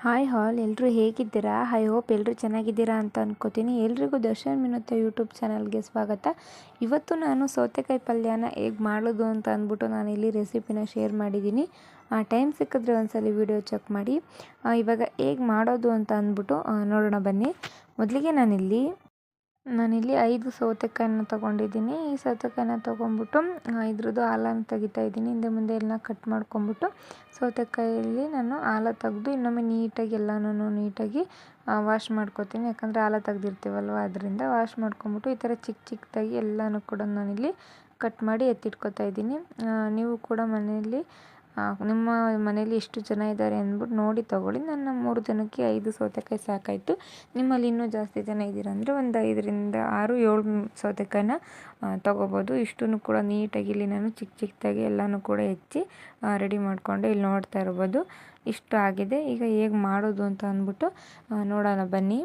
Hi ಹಾಲ್ ಎಲ್ಲರೂ ಹೇಗಿದ್ದೀರಾ? High hope ಎಲ್ಲರೂ ಚೆನ್ನಾಗಿದ್ದೀರಾ ಅಂತ ಅನ್ಕೋತೀನಿ. ಎಲ್ರಿಗೂ ದರ್ಶನ್ ಮಿನುತ್ತ ಯೂಟ್ಯೂಬ್ ಚಾನಲ್ಗೆ ಸ್ವಾಗತ. ಇವತ್ತು ನಾನು ಸೌತೆಕಾಯಿ ಪಲ್ಯನ ಹೇಗೆ ಮಾಡೋದು ಅಂತ ಅಂದ್ಬಿಟ್ಟು ನಾನು ಇಲ್ಲಿ ರೆಸಿಪಿನ ಶೇರ್ ಮಾಡಿದ್ದೀನಿ. ಆ ಟೈಮ್ ಸಿಕ್ಕಿದ್ರೆ ಒಂದ್ಸಲ ವಿಡಿಯೋ ಚೆಕ್ ಮಾಡಿ. ಇವಾಗ ಹೇಗೆ ಮಾಡೋದು ಅಂತ ಅಂದ್ಬಿಟ್ಟು ನೋಡೋಣ ಬನ್ನಿ. ಮೊದಲಿಗೆ ನಾನಿಲ್ಲಿ ನಾನಿಲ್ಲಿ ಐದು ಸೌತೆಕಾಯಿನ ತೊಗೊಂಡಿದ್ದೀನಿ. ಈ ಸೌತೆಕಾಯಿನ ತೊಗೊಂಬಿಟ್ಟು ಇದ್ರದ್ದು ಹಾಲನ್ನು ತೆಗಿತಾ ಇದ್ದೀನಿ. ಹಿಂದೆ ಮುಂದೆ ಎಲ್ಲ ಕಟ್ ಮಾಡ್ಕೊಂಬಿಟ್ಟು ಸೌತೆಕಾಯಲ್ಲಿ ನಾನು ಹಾಲ ತೆಗೆದು, ಇನ್ನೊಮ್ಮೆ ನೀಟಾಗಿ ಎಲ್ಲನೂ ನೀಟಾಗಿ ವಾಶ್ ಮಾಡ್ಕೊತೀನಿ. ಯಾಕಂದರೆ ಹಾಲ ತೆಗ್ದಿರ್ತೀವಲ್ವ, ಅದರಿಂದ ವಾಶ್ ಮಾಡ್ಕೊಂಬಿಟ್ಟು ಈ ಥರ ಚಿಕ್ಕ ಚಿಕ್ಕದಾಗಿ ಎಲ್ಲನೂ ಕೂಡ ನಾನಿಲ್ಲಿ ಕಟ್ ಮಾಡಿ ಎತ್ತಿಟ್ಕೊತಾ ಇದ್ದೀನಿ. ನೀವು ಕೂಡ ಮನೆಯಲ್ಲಿ ನಿಮ್ಮ ಮನೇಲಿ ಎಷ್ಟು ಜನ ಇದ್ದಾರೆ ಅಂದ್ಬಿಟ್ಟು ನೋಡಿ ತೊಗೊಳ್ಳಿ. ನನ್ನ ಮೂರು ಜನಕ್ಕೆ ಐದು ಸೌತೆಕಾಯಿ ಸಾಕಾಯಿತು. ನಿಮ್ಮಲ್ಲಿ ಇನ್ನೂ ಜಾಸ್ತಿ ಜನ ಇದ್ದೀರಾ ಅಂದರೆ ಒಂದು ಐದರಿಂದ ಆರು, ಏಳು ಸೌತೆಕಾಯಿನ ತೊಗೋಬೋದು. ಇಷ್ಟನ್ನು ಕೂಡ ನೀಟಾಗಿ ಇಲ್ಲಿ ನಾನು ಚಿಕ್ಕ ಚಿಕ್ಕದಾಗಿ ಎಲ್ಲನೂ ಕೂಡ ಹೆಚ್ಚಿ ರೆಡಿ ಮಾಡಿಕೊಂಡು ಇಲ್ಲಿ ನೋಡ್ತಾ ಇರ್ಬೋದು. ಇಷ್ಟು ಆಗಿದೆ. ಈಗ ಹೇಗೆ ಮಾಡೋದು ಅಂತ ಅಂದ್ಬಿಟ್ಟು ನೋಡೋಣ ಬನ್ನಿ.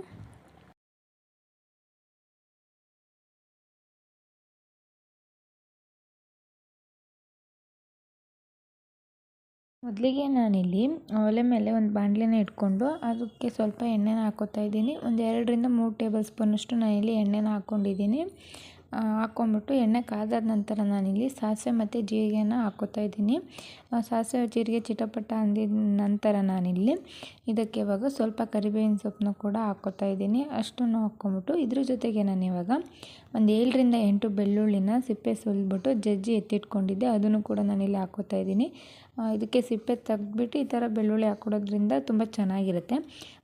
ಮೊದಲಿಗೆ ನಾನಿಲ್ಲಿ ಒಲೆ ಮೇಲೆ ಒಂದು ಬಾಣಲೆನ ಇಟ್ಕೊಂಡು ಅದಕ್ಕೆ ಸ್ವಲ್ಪ ಎಣ್ಣೆನ ಹಾಕೋತಾ ಇದ್ದೀನಿ. ಒಂದು ಎರಡರಿಂದ ಮೂರು ಟೇಬಲ್ ಸ್ಪೂನಷ್ಟು ನಾನಿಲ್ಲಿ ಎಣ್ಣೆನ ಹಾಕ್ಕೊಂಡಿದ್ದೀನಿ ಹಾಕ್ಕೊಂಬಿಟ್ಟು ಎಣ್ಣೆ ಕಾದಾದ ನಂತರ ನಾನಿಲ್ಲಿ ಸಾಸಿವೆ ಮತ್ತು ಜೀರಿಗೆನ ಹಾಕ್ಕೋತಾ ಇದ್ದೀನಿ. ಸಾಸಿವೆ ಜೀರಿಗೆ ಚಿಟಪಟ ಅಂದಿದ ನಂತರ ನಾನಿಲ್ಲಿ ಇದಕ್ಕೆ ಇವಾಗ ಸ್ವಲ್ಪ ಕರಿಬೇವಿನ ಸೊಪ್ಪನ್ನ ಕೂಡ ಹಾಕೋತಾ ಇದ್ದೀನಿ. ಅಷ್ಟನ್ನು ಹಾಕ್ಕೊಂಬಿಟ್ಟು ಇದ್ರ ಜೊತೆಗೆ ನಾನು ಇವಾಗ ಒಂದು ಏಳರಿಂದ ಎಂಟು ಬೆಳ್ಳುಳ್ಳಿನ ಸಿಪ್ಪೆ ಸುಲಿದ್ಬಿಟ್ಟು ಜಜ್ಜಿ ಎತ್ತಿಟ್ಕೊಂಡಿದ್ದೆ. ಅದನ್ನು ಕೂಡ ನಾನಿಲ್ಲಿ ಹಾಕ್ಕೋತಾ ಇದ್ದೀನಿ. ಇದಕ್ಕೆ ಸಿಪ್ಪೆ ತೆಗ್ದ್ಬಿಟ್ಟು ಈ ಥರ ಬೆಳ್ಳುಳ್ಳಿ ಹಾಕ್ಕೊಡೋದ್ರಿಂದ ತುಂಬ ಚೆನ್ನಾಗಿರುತ್ತೆ.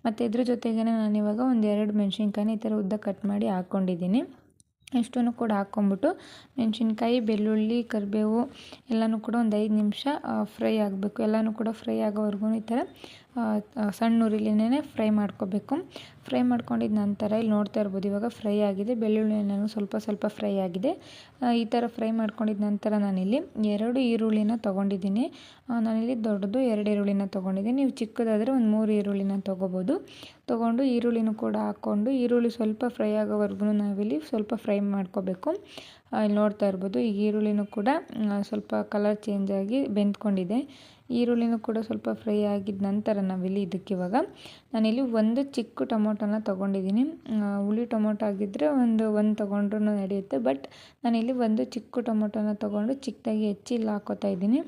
ಮತ್ತು ಇದ್ರ ಜೊತೆಗೇ ನಾನಿವಾಗ ಒಂದು ಎರಡು ಮೆಣಸಿನ್ಕಾಯಿನ ಈ ಥರ ಉದ್ದ ಕಟ್ ಮಾಡಿ ಹಾಕ್ಕೊಂಡಿದ್ದೀನಿ. ಇಷ್ಟನ್ನು ಕೂಡ ಹಾಕ್ಕೊಂಬಿಟ್ಟು ಮೆಣಸಿನ್ಕಾಯಿ, ಬೆಳ್ಳುಳ್ಳಿ, ಕರಿಬೇವು ಎಲ್ಲನೂ ಕೂಡ ಒಂದು ಐದು ನಿಮಿಷ ಫ್ರೈ ಆಗಬೇಕು. ಎಲ್ಲನೂ ಕೂಡ ಫ್ರೈ ಆಗೋವರೆಗೂ ಈ ಥರ ಸಣ್ಣ ಉರಿಲಿನೇ ಫ್ರೈ ಮಾಡ್ಕೋಬೇಕು. ಫ್ರೈ ಮಾಡ್ಕೊಂಡಿದ ನಂತರ ಇಲ್ಲಿ ನೋಡ್ತಾ ಇರ್ಬೋದು, ಇವಾಗ ಫ್ರೈ ಆಗಿದೆ. ಬೆಳ್ಳುಳ್ಳಿ ಸ್ವಲ್ಪ ಸ್ವಲ್ಪ ಫ್ರೈ ಆಗಿದೆ. ಈ ಥರ ಫ್ರೈ ಮಾಡ್ಕೊಂಡಿದ ನಂತರ ನಾನಿಲ್ಲಿ ಎರಡು ಈರುಳ್ಳಿನ ತೊಗೊಂಡಿದ್ದೀನಿ. ನಾನಿಲ್ಲಿ ದೊಡ್ಡದು ಎರಡು ಈರುಳ್ಳಿನ ತೊಗೊಂಡಿದ್ದೀನಿ. ನೀವು ಚಿಕ್ಕದಾದರೆ ಒಂದು ಮೂರು ಈರುಳ್ಳಿನ ತೊಗೋಬೋದು. ತೊಗೊಂಡು ಈರುಳ್ಳಿನೂ ಕೂಡ ಹಾಕ್ಕೊಂಡು, ಈರುಳ್ಳಿ ಸ್ವಲ್ಪ ಫ್ರೈ ಆಗೋವರೆಗೂ ನಾವಿಲ್ಲಿ ಸ್ವಲ್ಪ ಫ್ರೈ ಮಾಡ್ಕೋಬೇಕು. ಇಲ್ಲಿ ನೋಡ್ತಾ ಇರ್ಬೋದು. ಈಗ ಈರುಳ್ಳಿನೂ ಕೂಡ ಸ್ವಲ್ಪ ಕಲರ್ ಚೇಂಜ್ ಆಗಿ ಬೆಂದ್ಕೊಂಡಿದೆ. ಈರುಳ್ಳಿನೂ ಕೂಡ ಸ್ವಲ್ಪ ಫ್ರೈ ಆಗಿದ ನಂತರ ನಾವಿಲ್ಲಿ ಇದಕ್ಕೆ ಇವಾಗ, ನಾನಿಲ್ಲಿ ಒಂದು ಚಿಕ್ಕ ಟೊಮೊಟೊನ ತೊಗೊಂಡಿದ್ದೀನಿ. ಹುಳಿ ಟೊಮೊಟೊ ಆಗಿದ್ದರೆ ಒಂದು ಒಂದು ತೊಗೊಂಡ್ರೂ ನಡೆಯುತ್ತೆ. ಬಟ್ ನಾನಿಲ್ಲಿ ಒಂದು ಚಿಕ್ಕ ಟೊಮೊಟೊನ ತೊಗೊಂಡು ಚಿಕ್ಕದಾಗಿ ಹೆಚ್ಚಿ ಇಲ್ಲಿ ಹಾಕ್ಕೋತಾ ಇದ್ದೀನಿ.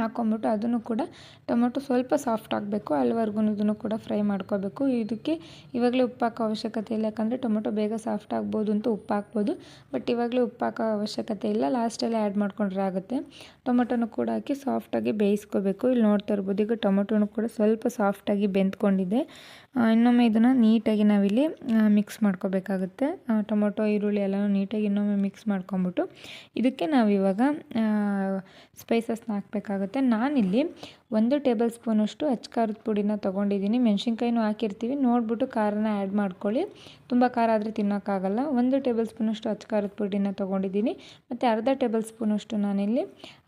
ಹಾಕ್ಕೊಂಬಿಟ್ಟು ಅದನ್ನು ಕೂಡ ಟೊಮೊಟೊ ಸ್ವಲ್ಪ ಸಾಫ್ಟ್ ಆಗಬೇಕು ಅಲ್ಲಿವರೆಗೂ ಇದನ್ನು ಕೂಡ ಫ್ರೈ ಮಾಡ್ಕೋಬೇಕು. ಇದಕ್ಕೆ ಇವಾಗಲೇ ಉಪ್ಪು ಹಾಕೋ ಅವಶ್ಯಕತೆ ಇಲ್ಲ, ಯಾಕಂದರೆ ಟೊಮೊಟೊ ಬೇಗ ಸಾಫ್ಟ್ ಆಗ್ಬೋದು ಅಂತ ಉಪ್ಪು ಹಾಕ್ಬೋದು. ಬಟ್ ಇವಾಗಲೇ ಉಪ್ಪು ಹಾಕೋ ಅವಶ್ಯಕತೆ ಇಲ್ಲ ಲಾಸ್ಟಲ್ಲಿ ಆ್ಯಡ್ ಮಾಡ್ಕೊಂಡ್ರೆ ಆಗುತ್ತೆ. ಟೊಮೊಟೊನು ಕೂಡ ಹಾಕಿ ಸಾಫ್ಟಾಗಿ ಬೇಯಿಸ್ಕೋಬೇಕು. ಇಲ್ಲಿ ನೋಡ್ತಾ ಇರ್ಬೋದು, ಈಗ ಟೊಮೊಟೊನು ಕೂಡ ಸ್ವಲ್ಪ ಸಾಫ್ಟಾಗಿ ಬೆಂದ್ಕೊಂಡಿದೆ. ಇನ್ನೊಮ್ಮೆ ಇದನ್ನು ನೀಟಾಗಿ ನಾವಿಲ್ಲಿ ಮಿಕ್ಸ್ ಮಾಡ್ಕೋಬೇಕಾಗುತ್ತೆ. ಟೊಮೊಟೊ, ಈರುಳ್ಳಿ ಎಲ್ಲನೂ ನೀಟಾಗಿ ಇನ್ನೊಮ್ಮೆ ಮಿಕ್ಸ್ ಮಾಡ್ಕೊಂಬಿಟ್ಟು, ಇದಕ್ಕೆ ನಾವಿವಾಗ ಸ್ಪೈಸಸ್ನ ಹಾಕಬೇಕಾಗುತ್ತೆ. ನಾನಿಲ್ಲಿ ಒಂದು ಟೇಬಲ್ ಸ್ಪೂನಷ್ಟು ಅಚ್ಕಾರದ ಪುಡಿನ ತೊಗೊಂಡಿದ್ದೀನಿ. ಮೆಣಸಿನ್ಕಾಯಿನೂ ಹಾಕಿರ್ತೀವಿ. ನೋಡಿಬಿಟ್ಟು ಖಾರನ ಆ್ಯಡ್ ಮಾಡ್ಕೊಳ್ಳಿ. ತುಂಬ ಖಾರ ಆದರೆ ತಿನ್ನೋಕ್ಕಾಗಲ್ಲ. ಒಂದು ಟೇಬಲ್ ಸ್ಪೂನಷ್ಟು ಅಚ್ಕಾರದ ಪುಡಿನ ತೊಗೊಂಡಿದ್ದೀನಿ. ಮತ್ತು ಅರ್ಧ ಟೇಬಲ್ ಸ್ಪೂನಷ್ಟು ನಾನಿಲ್ಲಿ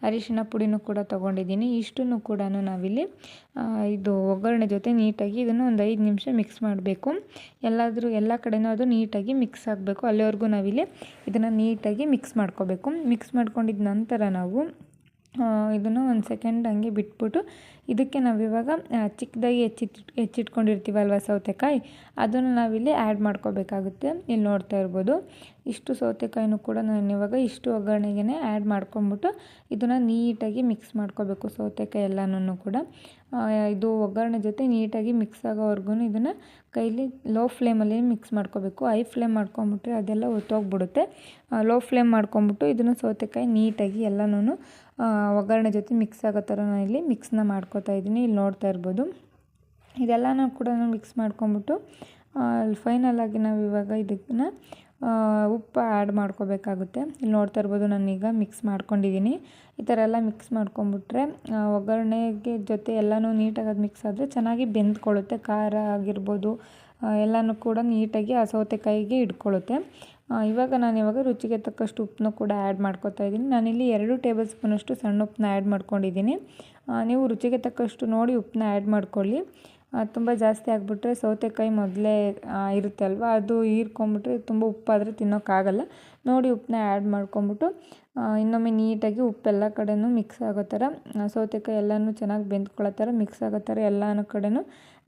ಅರಿಶಿನ ಪುಡಿನೂ ಕೂಡ ತೊಗೊಂಡಿದ್ದೀನಿ. ಇಷ್ಟನ್ನು ಕೂಡ ನಾವಿಲ್ಲಿ ಇದು ಒಗ್ಗರಣೆ ಜೊತೆ ನೀಟಾಗಿ ಇದನ್ನು ಒಂದು ಐದು ನಿಮಿಷ ಮಿಕ್ಸ್ ಮಾಡಬೇಕು. ಎಲ್ಲಾದರೂ, ಎಲ್ಲ ಕಡೆನೂ ಅದು ನೀಟಾಗಿ ಮಿಕ್ಸ್ ಆಗಬೇಕು. ಅಲ್ಲಿವರೆಗೂ ನಾವಿಲ್ಲಿ ಇದನ್ನು ನೀಟಾಗಿ ಮಿಕ್ಸ್ ಮಾಡ್ಕೋಬೇಕು. ಮಿಕ್ಸ್ ಮಾಡ್ಕೊಂಡಿದ ನಂತರ ನಾವು ಇದನ್ನು ಒಂದು ಸೆಕೆಂಡ್ ಹಂಗೆ ಬಿಟ್ಬಿಟ್ಟು ಇದಕ್ಕೆ ನಾವಿವಾಗ ಚಿಕ್ಕದಾಗಿ ಹೆಚ್ಚಿಟ್, ಹೆಚ್ಚಿಟ್ಕೊಂಡಿರ್ತೀವಲ್ವ ಸೌತೆಕಾಯಿ? ಅದನ್ನು ನಾವಿಲ್ಲಿ ಆ್ಯಡ್ ಮಾಡ್ಕೋಬೇಕಾಗುತ್ತೆ. ಇಲ್ಲಿ ನೋಡ್ತಾ ಇರ್ಬೋದು. ಇಷ್ಟು ಸೌತೆಕಾಯಿನೂ ಕೂಡ ನಾನು ಇವಾಗ ಇಷ್ಟು ಒಗ್ಗರಣೆಗೆ ಆ್ಯಡ್ ಮಾಡ್ಕೊಂಬಿಟ್ಟು ಇದನ್ನು ನೀಟಾಗಿ ಮಿಕ್ಸ್ ಮಾಡ್ಕೋಬೇಕು ಸೌತೆಕಾಯಿ ಎಲ್ಲನೂ ಕೂಡ. ಇದು ಒಗ್ಗರಣೆ ಜೊತೆ ನೀಟಾಗಿ ಮಿಕ್ಸ್ ಆಗೋವರೆಗೂ ಇದನ್ನು ಕೈಲಿ ಲೋ ಫ್ಲೇಮಲ್ಲಿ ಮಿಕ್ಸ್ ಮಾಡ್ಕೋಬೇಕು. ಹೈ ಫ್ಲೇಮ್ ಮಾಡ್ಕೊಂಬಿಟ್ರೆ ಅದೆಲ್ಲ ಒತ್ತೋಗ್ಬಿಡುತ್ತೆ. ಲೋ ಫ್ಲೇಮ್ ಮಾಡ್ಕೊಂಬಿಟ್ಟು ಇದನ್ನು ಸೌತೆಕಾಯಿ ನೀಟಾಗಿ ಎಲ್ಲನೂ ಒಗ್ಗರಣೆ ಜೊತೆ ಮಿಕ್ಸ್ ಆಗೋ ಥರ ನಾನು ಇಲ್ಲಿ ಮಿಕ್ಸ್ನ ಮಾಡ್ಕೋತಾ ಇದ್ದೀನಿ, ಇಲ್ಲಿ ನೋಡ್ತಾ ಇರ್ಬೋದು. ಇದೆಲ್ಲನೂ ಕೂಡ ಮಿಕ್ಸ್ ಮಾಡ್ಕೊಂಬಿಟ್ಟು ಫೈನಲ್ ಆಗಿ ನಾವು ಇವಾಗ ಇದನ್ನು ಉಪ್ಪು ಆ್ಯಡ್ ಮಾಡ್ಕೋಬೇಕಾಗುತ್ತೆ. ಇಲ್ಲಿ ನೋಡ್ತಾ ಇರ್ಬೋದು ನಾನೀಗ ಮಿಕ್ಸ್ ಮಾಡ್ಕೊಂಡಿದ್ದೀನಿ. ಈ ಥರ ಎಲ್ಲ ಮಿಕ್ಸ್ ಮಾಡ್ಕೊಂಬಿಟ್ರೆ ಒಗ್ಗರಣೆಗೆ ಜೊತೆ ಎಲ್ಲನೂ ನೀಟಾಗಿ ಅದು ಮಿಕ್ಸ್ ಆದರೆ ಚೆನ್ನಾಗಿ ಬೆಂದ್ಕೊಳ್ಳುತ್ತೆ. ಖಾರ ಆಗಿರ್ಬೋದು ಎಲ್ಲನೂ ಕೂಡ ನೀಟಾಗಿ ಆ ಸೌತೆಕಾಯಿಗೆ ಇಟ್ಕೊಳ್ಳುತ್ತೆ. ಇವಾಗ ನಾನು ಇವಾಗ ರುಚಿಗೆ ತಕ್ಕಷ್ಟು ಉಪ್ಪನ್ನು ಕೂಡ ಆ್ಯಡ್ ಮಾಡ್ಕೊತಾ ಇದ್ದೀನಿ. ನಾನಿಲ್ಲಿ ಎರಡು ಟೇಬಲ್ ಸ್ಪೂನಷ್ಟು ಸಣ್ಣ ಉಪ್ಪನ್ನ ಆ್ಯಡ್ ಮಾಡ್ಕೊಂಡಿದ್ದೀನಿ. ನೀವು ರುಚಿಗೆ ತಕ್ಕಷ್ಟು ನೋಡಿ ಉಪ್ಪನ್ನ ಆ್ಯಡ್ ಮಾಡ್ಕೊಳ್ಳಿ. ತುಂಬ ಜಾಸ್ತಿ ಆಗಿಬಿಟ್ರೆ ಸೌತೆಕಾಯಿ ಮೊದಲೇ ಇರುತ್ತೆ ಅಲ್ವಾ? ಅದು ಹೀರ್ಕೊಂಬಿಟ್ರೆ ತುಂಬ ಉಪ್ಪಾದರೆ ತಿನ್ನೋಕ್ಕಾಗಲ್ಲ ನೋಡಿ ಉಪ್ಪನ್ನ ಆ್ಯಡ್ ಮಾಡ್ಕೊಂಬಿಟ್ಟು ಇನ್ನೊಮ್ಮೆ ನೀಟಾಗಿ ಉಪ್ಪೆಲ್ಲ ಕಡೆನೂ ಮಿಕ್ಸ್ ಆಗೋ ಥರ ಸೌತೆಕಾಯಿ ಎಲ್ಲನೂ ಚೆನ್ನಾಗಿ ಬೆಂದ್ಕೊಳ್ಳೋ ಥರ ಮಿಕ್ಸ್ ಆಗೋ ಥರ ಎಲ್ಲನೂ ಕಡೆನೂ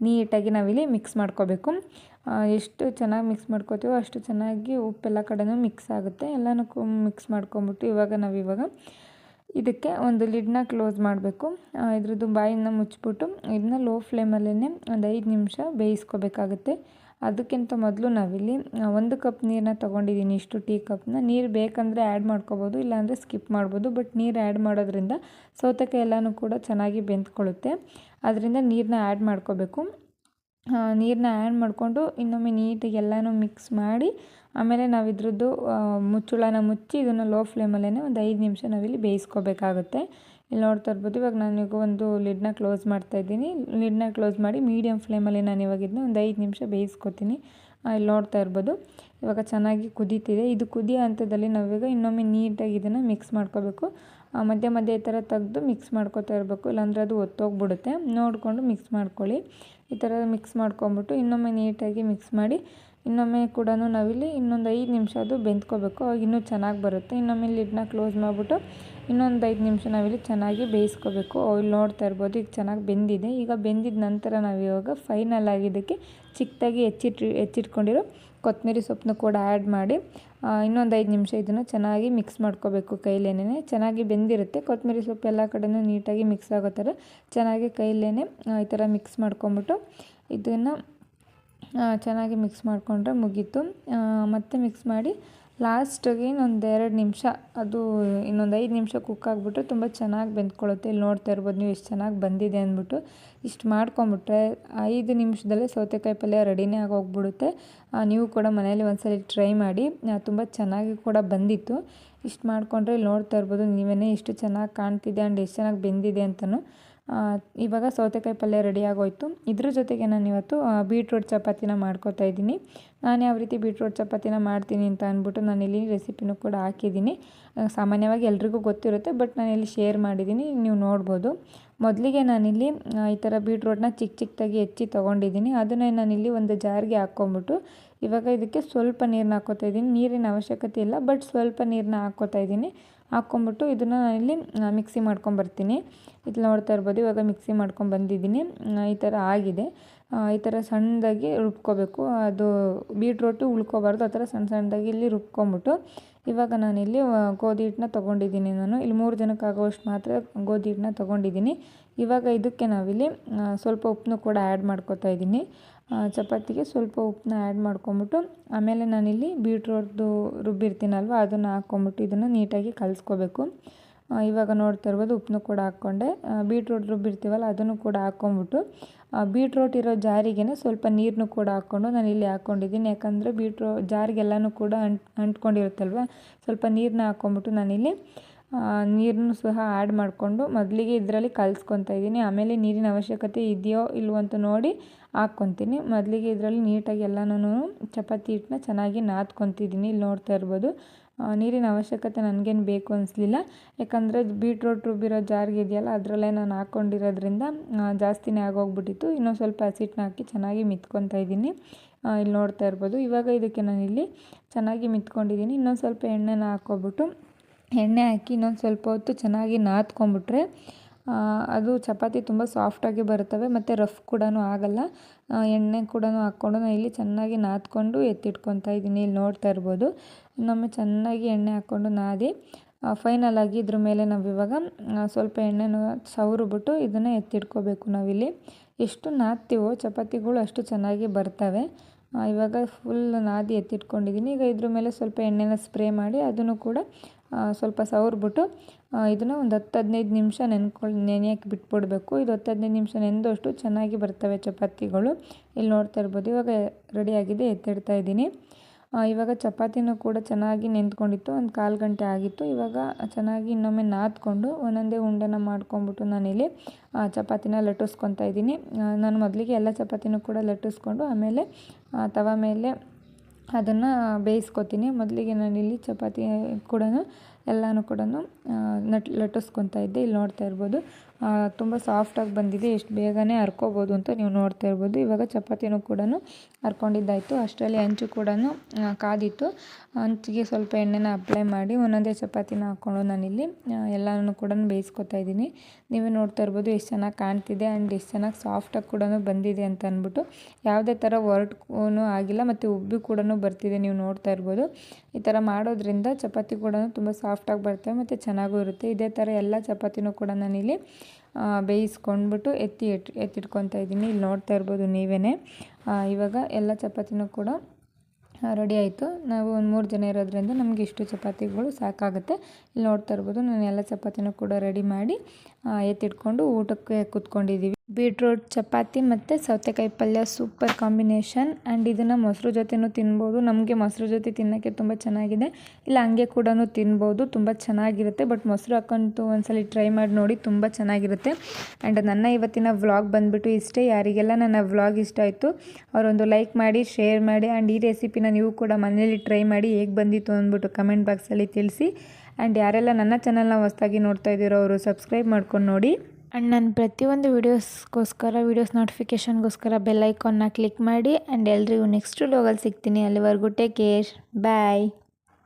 ನೀಟಾಗಿ ನಾವಿಲ್ಲಿ ಮಿಕ್ಸ್ ಮಾಡ್ಕೋಬೇಕು. ಎಷ್ಟು ಚೆನ್ನಾಗಿ ಮಿಕ್ಸ್ ಮಾಡ್ಕೋತೀವೋ ಅಷ್ಟು ಚೆನ್ನಾಗಿ ಉಪ್ಪೆಲ್ಲ ಕಡೆನೂ ಮಿಕ್ಸ್ ಆಗುತ್ತೆ. ಎಲ್ಲನೂ ಮಿಕ್ಸ್ ಮಾಡ್ಕೊಂಬಿಟ್ಟು ಇವಾಗ ನಾವಿವಾಗ ಇದಕ್ಕೆ ಒಂದು ಲಿಡ್ನ ಕ್ಲೋಸ್ ಮಾಡಬೇಕು. ಇದ್ರದ್ದು ಬಾಯಿನ ಮುಚ್ಚಿಬಿಟ್ಟು ಇದನ್ನ ಲೋ ಫ್ಲೇಮಲ್ಲೇ ಒಂದು ಐದು ನಿಮಿಷ ಬೇಯಿಸ್ಕೋಬೇಕಾಗುತ್ತೆ. ಅದಕ್ಕಿಂತ ಮೊದಲು ನಾವಿಲ್ಲಿ ಒಂದು ಕಪ್ ನೀರನ್ನ ತೊಗೊಂಡಿದ್ದೀನಿ ಇಷ್ಟು ಟೀ ಕಪ್ನ ನೀರು ಬೇಕಂದರೆ ಆ್ಯಡ್ ಮಾಡ್ಕೋಬೋದು, ಇಲ್ಲಾಂದರೆ ಸ್ಕಿಪ್ ಮಾಡ್ಬೋದು ಬಟ್ ನೀರು ಆ್ಯಡ್ ಮಾಡೋದ್ರಿಂದ ಸೌತೆಕಾಯಿ ಎಲ್ಲನೂ ಕೂಡ ಚೆನ್ನಾಗಿ ಬೆಂದ್ಕೊಳ್ಳುತ್ತೆ. ಅದರಿಂದ ನೀರನ್ನ ಆ್ಯಡ್ ಮಾಡ್ಕೋಬೇಕು. ನೀರನ್ನ ಆ್ಯಡ್ ಮಾಡಿಕೊಂಡು ಇನ್ನೊಮ್ಮೆ ನೀಟಾಗಿ ಎಲ್ಲನೂ ಮಿಕ್ಸ್ ಮಾಡಿ, ಆಮೇಲೆ ನಾವು ಇದ್ರದ್ದು ಮುಚ್ಚುಳನ ಮುಚ್ಚಿ ಇದನ್ನು ಲೋ ಫ್ಲೇಮಲ್ಲೇ ಒಂದು ಐದು ನಿಮಿಷ ನಾವಿಲ್ಲಿ ಬೇಯಿಸ್ಕೋಬೇಕಾಗುತ್ತೆ. ಇಲ್ಲಿ ನೋಡ್ತಾ ಇರ್ಬೋದು, ಇವಾಗ ನಾನೀಗ ಒಂದು ಲಿಡ್ನ ಕ್ಲೋಸ್ ಮಾಡ್ತಾ ಇದ್ದೀನಿ. ಲಿಡ್ನ ಕ್ಲೋಸ್ ಮಾಡಿ ಮೀಡಿಯಮ್ ಫ್ಲೇಮಲ್ಲಿ ನಾನು ಇವಾಗ ಒಂದು ಐದು ನಿಮಿಷ ಬೇಯಿಸ್ಕೊತೀನಿ. ಇಲ್ಲಿ ನೋಡ್ತಾ ಇರ್ಬೋದು. ಇವಾಗ ಚೆನ್ನಾಗಿ ಕುದೀತಿದೆ. ಇದು ಕುದಿಯೋ ಹಂತದಲ್ಲಿ ನಾವೀಗ ಇನ್ನೊಮ್ಮೆ ನೀಟಾಗಿ ಇದನ್ನು ಮಿಕ್ಸ್ ಮಾಡ್ಕೋಬೇಕು. ಮಧ್ಯೆ ಮಧ್ಯೆ ಈ ಥರ ತೆಗೆದು ಮಿಕ್ಸ್ ಮಾಡ್ಕೋತಾ ಇರಬೇಕು. ಇಲ್ಲಾಂದರೆ ಅದು ಒತ್ತೋಗ್ಬಿಡುತ್ತೆ. ನೋಡಿಕೊಂಡು ಮಿಕ್ಸ್ ಮಾಡ್ಕೊಳ್ಳಿ. ಈ ಥರ ಮಿಕ್ಸ್ ಮಾಡ್ಕೊಂಬಿಟ್ಟು ಇನ್ನೊಮ್ಮೆ ನೀಟಾಗಿ ಮಿಕ್ಸ್ ಮಾಡಿ, ಇನ್ನೊಮ್ಮೆ ಕೂಡ ನಾವಿಲ್ಲಿ ಇನ್ನೊಂದು ಐದು ನಿಮಿಷ ಅದು ಬೆಂದ್ಕೋಬೇಕು. ಅವಾಗ ಇನ್ನೂ ಚೆನ್ನಾಗಿ ಬರುತ್ತೆ. ಇನ್ನೊಮ್ಮೆ ಲಿಡ್ನ ಕ್ಲೋಸ್ ಮಾಡಿಬಿಟ್ಟು ಇನ್ನೊಂದು ಐದು ನಿಮಿಷ ನಾವಿಲ್ಲಿ ಚೆನ್ನಾಗಿ ಬೇಯಿಸ್ಕೋಬೇಕು. ಆಯಿಲ್ ನೋಡ್ತಾ ಇರ್ಬೋದು, ಈಗ ಚೆನ್ನಾಗಿ ಬೆಂದಿದೆ. ಈಗ ಬೆಂದಿದ ನಂತರ ನಾವು ಇವಾಗ ಫೈನಲ್ ಆಗಿದ್ದಕ್ಕೆ ಚಿಕ್ಕದಾಗಿ ಹೆಚ್ಚಿಟ್ಟು ಹೆಚ್ಚಿಟ್ಕೊಂಡಿರೋ ಕೊತ್ತಂಬರಿ ಸೊಪ್ಪನ್ನು ಕೂಡ ಆ್ಯಡ್ ಮಾಡಿ ಇನ್ನೊಂದು ಐದು ನಿಮಿಷ ಇದನ್ನು ಚೆನ್ನಾಗಿ ಮಿಕ್ಸ್ ಮಾಡ್ಕೋಬೇಕು ಕೈಲೇನೆ ಚೆನ್ನಾಗಿ ಬೆಂದಿರುತ್ತೆ. ಕೊತ್ತಂಬರಿ ಸೊಪ್ಪು ಎಲ್ಲ ಕಡೆಯೂ ನೀಟಾಗಿ ಮಿಕ್ಸ್ ಆಗೋ ಥರ ಚೆನ್ನಾಗಿ ಕೈಲೇನೆ ಈ ಥರ ಮಿಕ್ಸ್ ಮಾಡ್ಕೊಂಬಿಟ್ಟು ಇದನ್ನು ಚೆನ್ನಾಗಿ ಮಿಕ್ಸ್ ಮಾಡಿಕೊಂಡ್ರೆ ಮುಗೀತು. ಮತ್ತೆ ಮಿಕ್ಸ್ ಮಾಡಿ ಲಾಸ್ಟಿಗೆ ಇನ್ನೊಂದು ಎರಡು ನಿಮಿಷ, ಅದು ಇನ್ನೊಂದು ಐದು ನಿಮಿಷ ಕುಕ್ ಆಗಿಬಿಟ್ರೆ ತುಂಬ ಚೆನ್ನಾಗಿ ಬೆಂದ್ಕೊಳ್ಳುತ್ತೆ ಇಲ್ಲಿ ನೋಡ್ತಾ ಇರ್ಬೋದು ನೀವು ಎಷ್ಟು ಚೆನ್ನಾಗಿ ಬಂದಿದೆ ಅಂದ್ಬಿಟ್ಟು. ಇಷ್ಟು ಮಾಡ್ಕೊಂಬಿಟ್ರೆ ಐದು ನಿಮಿಷದಲ್ಲೇ ಸೌತೆಕಾಯಿ ಪಲ್ಯ ರೆಡಿನೇ ಆಗೋಗ್ಬಿಡುತ್ತೆ. ನೀವು ಕೂಡ ಮನೇಲಿ ಒಂದ್ಸಲ ಟ್ರೈ ಮಾಡಿ. ತುಂಬ ಚೆನ್ನಾಗಿ ಕೂಡ ಬಂದಿತ್ತು. ಇಷ್ಟು ಮಾಡಿಕೊಂಡ್ರೆ ಇಲ್ಲಿ ನೋಡ್ತಾ ಇರ್ಬೋದು ನೀವೇ ಎಷ್ಟು ಚೆನ್ನಾಗಿ ಕಾಣ್ತಿದೆ ಆ್ಯಂಡ್ ಎಷ್ಟು ಚೆನ್ನಾಗಿ ಬೆಂದಿದೆ ಅಂತಲೂ ಇವಾಗ ಸೌತೆಕಾಯಿ ಪಲ್ಯ ರೆಡಿ ಆಗೋಯ್ತು. ಇದ್ರ ಜೊತೆಗೆ ನಾನು ಇವತ್ತು ಬೀಟ್ರೂಟ್ ಚಪಾತಿನ ಮಾಡ್ಕೋತಾ ಇದ್ದೀನಿ. ನಾನು ಯಾವ ರೀತಿ ಬೀಟ್ರೂಟ್ ಚಪಾತಿನ ಮಾಡ್ತೀನಿ ಅಂತ ಅಂದ್ಬಿಟ್ಟು ನಾನು ಇಲ್ಲಿ ರೆಸಿಪಿನೂ ಕೂಡ ಹಾಕಿದ್ದೀನಿ. ಸಾಮಾನ್ಯವಾಗಿ ಎಲ್ರಿಗೂ ಗೊತ್ತಿರುತ್ತೆ ಬಟ್ ನಾನು ಇಲ್ಲಿ ಶೇರ್ ಮಾಡಿದ್ದೀನಿ, ನೀವು ನೋಡ್ಬೋದು. ಮೊದಲಿಗೆ ನಾನಿಲ್ಲಿ ಈ ಥರ ಬೀಟ್ರೂಟ್ನ ಚಿಕ್ಕ ಚಿಕ್ಕದಾಗಿ ಹೆಚ್ಚಿ ತೊಗೊಂಡಿದ್ದೀನಿ. ಅದನ್ನೇ ನಾನಿಲ್ಲಿ ಒಂದು ಜಾರ್ಗೆ ಹಾಕ್ಕೊಂಬಿಟ್ಟು ಇವಾಗ ಇದಕ್ಕೆ ಸ್ವಲ್ಪ ನೀರನ್ನ ಹಾಕ್ಕೋತಾ ಇದ್ದೀನಿ. ನೀರಿನ ಅವಶ್ಯಕತೆ ಇಲ್ಲ ಬಟ್ ಸ್ವಲ್ಪ ನೀರನ್ನ ಹಾಕ್ಕೋತಾ ಇದ್ದೀನಿ. ಹಾಕ್ಕೊಂಬಿಟ್ಟು ಇದನ್ನು ನಾನಿಲ್ಲಿ ಮಿಕ್ಸಿ ಮಾಡ್ಕೊಂಬರ್ತೀನಿ. ಇದು ನೋಡ್ತಾ ಇರ್ಬೋದು, ಇವಾಗ ಮಿಕ್ಸಿ ಮಾಡ್ಕೊಂಡು ಬಂದಿದ್ದೀನಿ ಈ ಥರ ಆಗಿದೆ. ಈ ಥರ ಸಣ್ಣದಾಗಿ ರುಬ್ಕೋಬೇಕು. ಅದು ಬೀಟ್ರೋಟು ಉಳ್ಕೋಬಾರ್ದು, ಆ ಥರ ಸಣ್ಣ ಸಣ್ಣದಾಗಿ ಇಲ್ಲಿ ರುಬ್ಕೊಂಬಿಟ್ಟು. ಇವಾಗ ನಾನಿಲ್ಲಿ ಗೋಧಿ ಹಿಟ್ಟನ್ನ ತೊಗೊಂಡಿದ್ದೀನಿ ನಾನು. ಇಲ್ಲಿ ಮೂರು ಜನಕ್ಕೆ ಮಾತ್ರ ಗೋಧಿ ಹಿಟ್ಟನ್ನ ತೊಗೊಂಡಿದ್ದೀನಿ. ಇವಾಗ ಇದಕ್ಕೆ ನಾವಿಲ್ಲಿ ಸ್ವಲ್ಪ ಉಪ್ಪನ್ನು ಕೂಡ ಆ್ಯಡ್ ಮಾಡ್ಕೋತಾ ಇದ್ದೀನಿ. ಚಪಾತಿಗೆ ಸ್ವಲ್ಪ ಉಪ್ಪನ್ನ ಆ್ಯಡ್ ಮಾಡ್ಕೊಂಬಿಟ್ಟು, ಆಮೇಲೆ ನಾನಿಲ್ಲಿ ಬೀಟ್ರೋಟ್ದು ರುಬ್ಬಿರ್ತೀನಲ್ವ, ಅದನ್ನು ಹಾಕ್ಕೊಂಬಿಟ್ಟು ಇದನ್ನು ನೀಟಾಗಿ ಕಲಿಸ್ಕೋಬೇಕು. ಇವಾಗ ನೋಡ್ತಾ ಇರ್ಬೋದು ಉಪ್ಪನ್ನು ಕೂಡ ಹಾಕ್ಕೊಂಡೆ. ಬೀಟ್ರೋಟ್ ರುಬ್ಬಿರ್ತೀವಲ್ಲ, ಅದನ್ನು ಕೂಡ ಹಾಕ್ಕೊಂಬಿಟ್ಟು ಬೀಟ್ರೋಟ್ ಇರೋ ಜಾರಿಗೇ ಸ್ವಲ್ಪ ನೀರನ್ನು ಕೂಡ ಹಾಕ್ಕೊಂಡು ನಾನು ಇಲ್ಲಿ ಹಾಕ್ಕೊಂಡಿದ್ದೀನಿ ಯಾಕಂದರೆ ಬೀಟ್ರೋ, ಜಾರಿಗೆಲ್ಲನೂ ಕೂಡ ಅಂಟ್, ಅಂಟ್ಕೊಂಡಿರುತ್ತಲ್ವ, ಸ್ವಲ್ಪ ನೀರನ್ನ ಹಾಕ್ಕೊಂಬಿಟ್ಟು ನಾನಿಲ್ಲಿ ನೀರನ್ನು ಸಹ ಆ್ಯಡ್ ಮಾಡಿಕೊಂಡು ಮೊದಲಿಗೆ ಇದರಲ್ಲಿ ಕಲಿಸ್ಕೊತಾ ಇದ್ದೀನಿ. ಆಮೇಲೆ ನೀರಿನ ಅವಶ್ಯಕತೆ ಇದೆಯೋ ಇಲ್ವೋ ಅಂತ ನೋಡಿ ಹಾಕ್ಕೊತೀನಿ. ಮೊದಲಿಗೆ ಇದರಲ್ಲಿ ನೀಟಾಗಿ ಎಲ್ಲನೂ ಚಪಾತಿ ಹಿಟ್ಟನ್ನ ಚೆನ್ನಾಗಿ ನಾದ್ಕೊತಿದ್ದೀನಿ. ಇಲ್ಲಿ ನೋಡ್ತಾ ಇರ್ಬೋದು. ನೀರಿನ ಅವಶ್ಯಕತೆ ನನಗೇನು ಬೇಕು ಅನಿಸ್ಲಿಲ್ಲ. ಯಾಕಂದರೆ ಬೀಟ್ರೋಟ್ ರುಬ್ಬಿರೋ ಜಾರ್ಗೆ ಇದೆಯಲ್ಲ, ಅದರಲ್ಲೇ ನಾನು ಹಾಕ್ಕೊಂಡಿರೋದ್ರಿಂದ ಜಾಸ್ತಿನೇ ಆಗೋಗ್ಬಿಟ್ಟಿತ್ತು. ಇನ್ನೊಂದು ಸ್ವಲ್ಪ ಹಸಿಟ್ಟನ್ನ ಹಾಕಿ ಚೆನ್ನಾಗಿ ಮಿತ್ಕೊತಾ ಇದ್ದೀನಿ. ಇಲ್ಲಿ ನೋಡ್ತಾ ಇರ್ಬೋದು. ಇವಾಗ ಇದಕ್ಕೆ ನಾನಿಲ್ಲಿ ಚೆನ್ನಾಗಿ ಮಿತ್ಕೊಂಡಿದ್ದೀನಿ. ಇನ್ನೊಂದು ಸ್ವಲ್ಪ ಎಣ್ಣೆನ ಹಾಕ್ಕೊಬಿಟ್ಟು ಎಣ್ಣೆ ಹಾಕಿ ಇನ್ನೊಂದು ಸ್ವಲ್ಪ ಹೊತ್ತು ಚೆನ್ನಾಗಿ ನಾದ್ಕೊಂಡ್ಬಿಟ್ರೆ ಅದು ಚಪಾತಿ ತುಂಬ ಸಾಫ್ಟಾಗಿ ಬರುತ್ತವೆ, ಮತ್ತು ರಫ್ ಕೂಡ ಆಗಲ್ಲ. ಎಣ್ಣೆ ಕೂಡ ಹಾಕ್ಕೊಂಡು ನಾನು ಇಲ್ಲಿ ಚೆನ್ನಾಗಿ ನಾದ್ಕೊಂಡು ಎತ್ತಿಟ್ಕೊತಾ ಇದ್ದೀನಿ, ಇಲ್ಲಿ ನೋಡ್ತಾ ಇರ್ಬೋದು. ಇನ್ನೊಮ್ಮೆ ಚೆನ್ನಾಗಿ ಎಣ್ಣೆ ಹಾಕ್ಕೊಂಡು ನಾದಿ ಫೈನಲ್ ಆಗಿ ಇದ್ರ ಮೇಲೆ ನಾವು ಇವಾಗ ಸ್ವಲ್ಪ ಎಣ್ಣೆನ ಸವರುಬಿಟ್ಟು ಇದನ್ನು ಎತ್ತಿಟ್ಕೋಬೇಕು ನಾವಿಲ್ಲಿ ಎಷ್ಟು ನಾದ್ತೀವೋ ಚಪಾತಿಗಳು ಅಷ್ಟು ಚೆನ್ನಾಗಿ ಬರ್ತವೆ. ಇವಾಗ ಫುಲ್ ನಾದಿ ಎತ್ತಿಟ್ಕೊಂಡಿದ್ದೀನಿ ಈಗ ಇದ್ರ ಮೇಲೆ ಸ್ವಲ್ಪ ಎಣ್ಣೆನ ಸ್ಪ್ರೇ ಮಾಡಿ ಅದನ್ನು ಕೂಡ ಸ್ವಲ್ಪ ಸವರ್ಬಿಟ್ಟು ಇದನ್ನು ಒಂದು ಹತ್ತು ಹದಿನೈದು ನಿಮಿಷ ನೆನ್ಕೊಂಡು ನೆನೆಯೋಕ್ಕೆ ಬಿಟ್ಬಿಡಬೇಕು. ಇದು ಹತ್ತು ಹದಿನೈದು ನಿಮಿಷ ನೆನೆದಷ್ಟು ಚೆನ್ನಾಗಿ ಬರ್ತವೆ ಚಪಾತಿಗಳು. ಇಲ್ಲಿ ನೋಡ್ತಾ ಇರ್ಬೋದು, ಇವಾಗ ರೆಡಿಯಾಗಿದೆ ಎತ್ತಿಡ್ತಾ ಇದ್ದೀನಿ. ಇವಾಗ ಚಪಾತಿನೂ ಕೂಡ ಚೆನ್ನಾಗಿ ನೆಂದ್ಕೊಂಡಿತ್ತು, ಒಂದು ಕಾಲು ಗಂಟೆ ಆಗಿತ್ತು. ಇವಾಗ ಚೆನ್ನಾಗಿ ಇನ್ನೊಮ್ಮೆ ನಾದ್ಕೊಂಡು, ಒಂದೊಂದೇ ಉಂಡೆನ ಮಾಡ್ಕೊಂಬಿಟ್ಟು ನಾನಿಲ್ಲಿ ಚಪಾತಿನ ಲಟ್ಟಿಸ್ಕೊತಾ ಇದ್ದೀನಿ. ನಾನು ಮೊದಲಿಗೆ ಎಲ್ಲ ಚಪಾತಿನೂ ಕೂಡ ಲಟ್ಟಿಸ್ಕೊಂಡು, ಆಮೇಲೆ ತವ ಮೇಲೆ ಅದನ್ನು ಬೇಯಿಸ್ಕೊತೀನಿ. ಮೊದಲಿಗೆ ನಾನಿಲ್ಲಿ ಚಪಾತಿ ಕೂಡ ಎಲ್ಲನೂ ಕೂಡ ನಟ್ ಲಟ್ಟಿಸ್ಕೊತಾ ಇದ್ದೆ. ಇಲ್ಲಿ ನೋಡ್ತಾ ಇರ್ಬೋದು. ತುಂಬ ಸಾಫ್ಟಾಗಿ ಬಂದಿದೆ. ಎಷ್ಟು ಬೇಗನೆ ಹರ್ಕೋಬೋದು ಅಂತ ನೀವು ನೋಡ್ತಾ ಇರ್ಬೋದು. ಇವಾಗ ಚಪಾತಿನೂ ಕೂಡ ಹರ್ಕೊಂಡಿದ್ದಾಯಿತು. ಅಷ್ಟರಲ್ಲಿ ಹಂಚು ಕೂಡ ಕಾದಿತ್ತು. ಹಂಚಿಗೆ ಸ್ವಲ್ಪ ಎಣ್ಣೆನ ಅಪ್ಲೈ ಮಾಡಿ ಒಂದೊಂದೇ ಚಪಾತಿನ ಹಾಕ್ಕೊಂಡು ನಾನಿಲ್ಲಿ ಎಲ್ಲನೂ ಕೂಡ ಬೇಯಿಸ್ಕೊತಾ ಇದ್ದೀನಿ. ನೀವೇ ನೋಡ್ತಾ ಇರ್ಬೋದು ಎಷ್ಟು ಚೆನ್ನಾಗಿ ಕಾಣ್ತಿದೆ ಆ್ಯಂಡ್ ಎಷ್ಟು ಚೆನ್ನಾಗಿ ಸಾಫ್ಟಾಗಿ ಕೂಡ ಬಂದಿದೆ ಅಂತ ಅಂದ್ಬಿಟ್ಟು ಯಾವುದೇ ಥರ ವರ್ಟ್ಗೂ ಆಗಿಲ್ಲ ಮತ್ತು ಉಬ್ಬಿ ಕೂಡ ಬರ್ತಿದೆ ನೀವು ನೋಡ್ತಾ ಇರ್ಬೋದು. ಈ ಥರ ಮಾಡೋದ್ರಿಂದ ಚಪಾತಿ ಕೂಡ ತುಂಬ ಸಾಫ್ಟಾಗಿ ಬರ್ತವೆ ಮತ್ತು ಚೆನ್ನಾಗೂ ಇರುತ್ತೆ. ಇದೇ ಥರ ಎಲ್ಲ ಚಪಾತಿನೂ ಕೂಡ ನಾನಿಲ್ಲಿ ಬೇಯಿಸ್ಕೊಂಡ್ಬಿಟ್ಟು ಎತ್ತಿ ಎತ್ತಿ ಎತ್ತಿಟ್ಕೊತಾ ಇದ್ದೀನಿ. ಇಲ್ಲಿ ನೋಡ್ತಾ ಇರ್ಬೋದು ನೀವೇ ಇವಾಗ ಎಲ್ಲ ಚಪಾತಿನೂ ಕೂಡ ರೆಡಿ ಆಯಿತು. ನಾವು ಒಂದು ಮೂರು ಜನ ಇರೋದ್ರಿಂದ ನಮಗೆ ಇಷ್ಟು ಚಪಾತಿಗಳು ಸಾಕಾಗುತ್ತೆ. ಇಲ್ಲಿ ನೋಡ್ತಾ ಇರ್ಬೋದು, ನಾನು ಎಲ್ಲ ಚಪಾತಿನೂ ಕೂಡ ರೆಡಿ ಮಾಡಿ ಎತ್ತಿಟ್ಕೊಂಡು ಊಟಕ್ಕೆ ಕೂತ್ಕೊಂಡಿದ್ದೀವಿ ಬೀಟ್ರೋಟ್ ಚಪಾತಿ ಮತ್ತು ಸೌತೆಕಾಯಿ ಪಲ್ಯ ಸೂಪರ್ ಕಾಂಬಿನೇಷನ್. ಆ್ಯಂಡ್ ಇದನ್ನು ಮೊಸರು ಜೊತೆನೂ ತಿನ್ಬೋದು. ನಮಗೆ ಮೊಸರು ಜೊತೆ ತಿನ್ನೋಕ್ಕೆ ತುಂಬ ಚೆನ್ನಾಗಿದೆ. ಇಲ್ಲ, ಹಂಗೆ ಕೂಡ ತಿನ್ಬೋದು. ತುಂಬ ಚೆನ್ನಾಗಿರುತ್ತೆ. ಬಟ್ ಮೊಸರು ಹಾಕ್ಕಂತೂ ಒಂದ್ಸಲ ಟ್ರೈ ಮಾಡಿ ನೋಡಿ ತುಂಬ ಚೆನ್ನಾಗಿರುತ್ತೆ. ಆ್ಯಂಡ್ ನನ್ನ ಇವತ್ತಿನ ವ್ಲಾಗ್ ಬಂದುಬಿಟ್ಟು ಇಷ್ಟೇ. ಯಾರಿಗೆಲ್ಲ ನನ್ನ ವ್ಲಾಗ್ ಇಷ್ಟ ಆಯಿತು, ಅವರೊಂದು ಲೈಕ್ ಮಾಡಿ, ಶೇರ್ ಮಾಡಿ ಆ್ಯಂಡ್ ಈ ರೆಸಿಪಿನ ನೀವು ಕೂಡ ಮನೇಲಿ ಟ್ರೈ ಮಾಡಿ ಹೇಗೆ ಬಂದಿತ್ತು ಅಂದ್ಬಿಟ್ಟು ಕಮೆಂಟ್ ಬಾಕ್ಸಲ್ಲಿ ತಿಳಿಸಿ. ಆ್ಯಂಡ್ ಯಾರೆಲ್ಲ ನನ್ನ ಚಾನಲ್ನ ಹೊಸ್ದಾಗಿ ನೋಡ್ತಾ ಇದ್ದೀರೋ, ಅವರು ಸಬ್ಸ್ಕ್ರೈಬ್ ಮಾಡ್ಕೊಂಡು ನೋಡಿ. ಆ್ಯಂಡ್ ನಾನು ಪ್ರತಿಯೊಂದು ವೀಡಿಯೋಸ್ಗೋಸ್ಕರ ವೀಡಿಯೋಸ್ ನೋಟಿಫಿಕೇಷನ್ಗೋಸ್ಕರ ಬೆಲ್ ಐಕಾನ್ನ ಕ್ಲಿಕ್ ಮಾಡಿ ಆ್ಯಂಡ್ ಎಲ್ರಿಗೂ ನೆಕ್ಸ್ಟ್ ಲೋಗಲ್ಲಿ ಸಿಗ್ತೀನಿ. ಅಲ್ಲಿವರೆಗೂ ಟೇಕ್ ಕೇರ್ ಬಾಯ್